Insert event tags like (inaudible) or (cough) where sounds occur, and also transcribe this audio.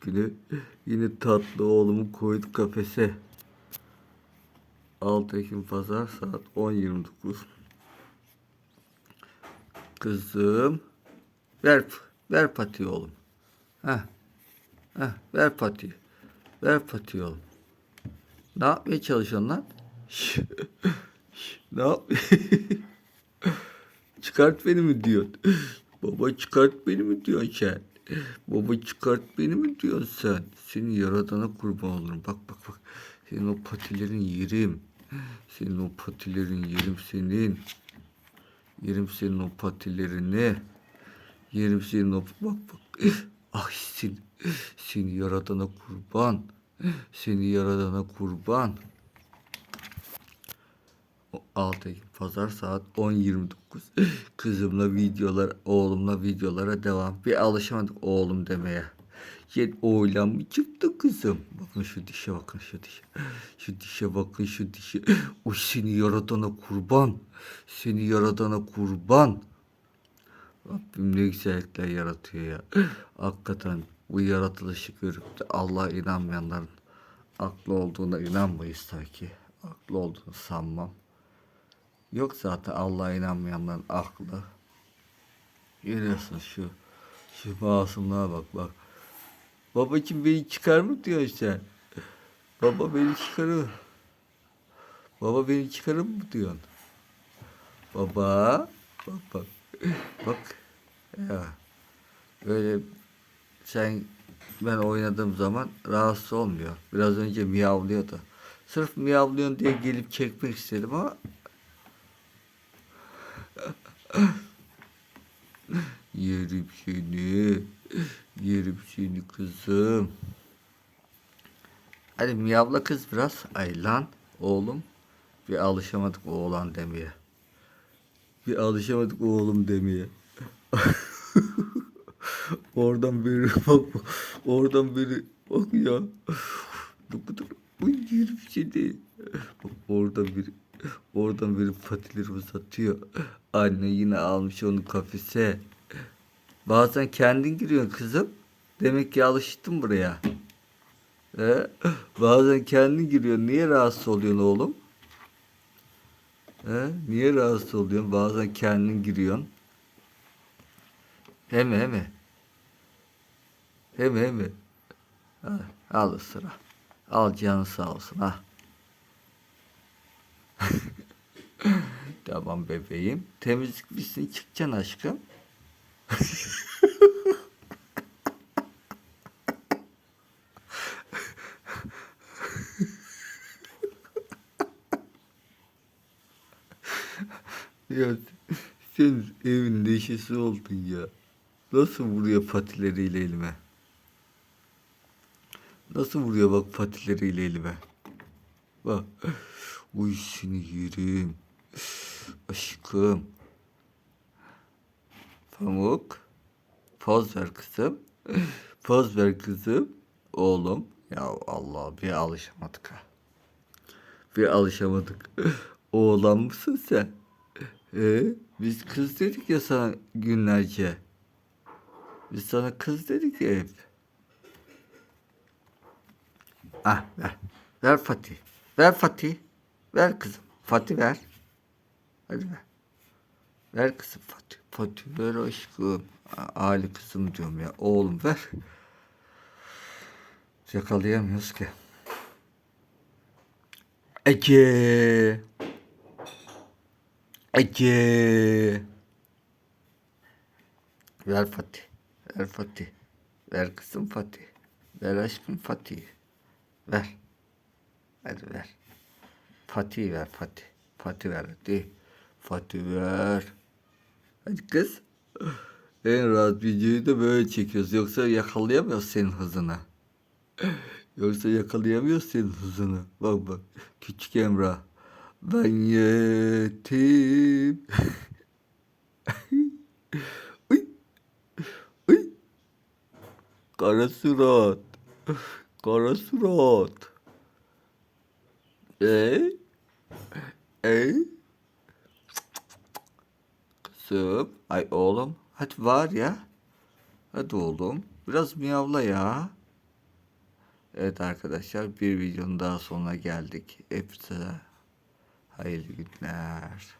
günü yine tatlı oğlumu koyduk kafese. 6 Ekim Pazar saat 10.29. Kızım ver ver pati oğlum. Heh. Heh, ver pati. Ver pati oğlum. Ne yapmaya çalışıyorsun lan? Ne yap? (laughs) çıkart beni mi diyorsun? Baba çıkart beni mi diyorsun sen? Baba çıkart beni mi diyorsun sen? Seni yaradana kurban olurum. Bak bak bak. Senin o patilerin yerim. Senin o patilerin yerim senin. Yerim senin o patilerini. Yerim senin o bak bak. Ah seni, seni yaradana kurban. Seni yaradana kurban. O 6 Ekim Pazar saat 10.29. (laughs) Kızımla videolar, oğlumla videolara devam. Bir alışamadık oğlum demeye. Yet oğlan mı çıktı kızım? Bakın şu dişe bakın şu dişe. Şu dişe bakın şu dişe. (laughs) O seni yaradana kurban. Seni yaradana kurban. Rabbim ne güzellikler yaratıyor ya. (laughs) Hakikaten bu yaratılışı görüp de Allah'a inanmayanların aklı olduğuna inanmayız tabii ki. Aklı olduğunu sanmam. Yok zaten Allah'a inanmayanların aklı. Görüyorsun şu şu masumluğa bak bak. Babacım beni çıkar mı diyorsun sen? Baba beni çıkarır. Baba beni çıkarır mı diyorsun? Baba bak bak bak ya böyle sen ben oynadığım zaman rahatsız olmuyor. Biraz önce miyavlıyordu. Sırf miyavlıyorsun diye gelip çekmek istedim ama yerim seni. Yerim seni kızım. Hadi miyavla kız biraz. Ay lan oğlum. Bir alışamadık oğlan demeye. Bir alışamadık oğlum demeye. (laughs) oradan beri bak. Oradan beri bak ya. Ne kadar yerim seni. Oradan biri oradan biri patileri uzatıyor. Anne yine almış onu kafese. Bazen kendin giriyorsun kızım. Demek ki alıştın buraya. He? Bazen kendin giriyorsun. Niye rahatsız oluyorsun oğlum? He? Niye rahatsız oluyorsun? Bazen kendin giriyorsun. Hemi hemi. Hemi hemi. Ha, al sıra. Al canı sağ olsun ha. (laughs) tamam bebeğim. Temizlik bitsin çıkacaksın aşkım. (laughs) ya sen evin neşesi oldun ya. Nasıl vuruyor patileriyle elime? Nasıl vuruyor bak patileriyle elime? Bak. Uy seni yerim. Aşkım. Pamuk. Poz ver kızım. Poz ver kızım. Oğlum. Ya Allah bir alışamadık ha. Bir alışamadık. Oğlan mısın sen? Ee, biz kız dedik ya sana günlerce. Biz sana kız dedik ya hep. Ah ver. Ver Fatih. Ver Fatih. Ver kızım. Fatih ver. Hadi ver. Ver kızım Fatih. Fatih ver aşkım. Ali kızım diyorum ya. Oğlum ver. Yakalayamıyoruz ki. Ece. Ece. Ver Fatih. Ver Fatih. Ver kızım Fatih. Ver aşkım Fatih. Ver. Hadi ver. Fatih ver Fatih. Fatih ver hadi. Fatih ver. Hadi kız. En rahat videoyu da böyle çekiyoruz. Yoksa yakalayamıyoruz senin hızını. Yoksa yakalayamıyoruz senin hızını. Bak bak. Küçük Emrah. Ben yetim. (laughs) Uy. Uy. Kara surat. Kara surat. E? E? Kızım. Ay oğlum. Hadi var ya. Hadi oğlum. Biraz miyavla ya. Evet arkadaşlar bir videonun daha sonuna geldik. Hepsi hayırlı günler.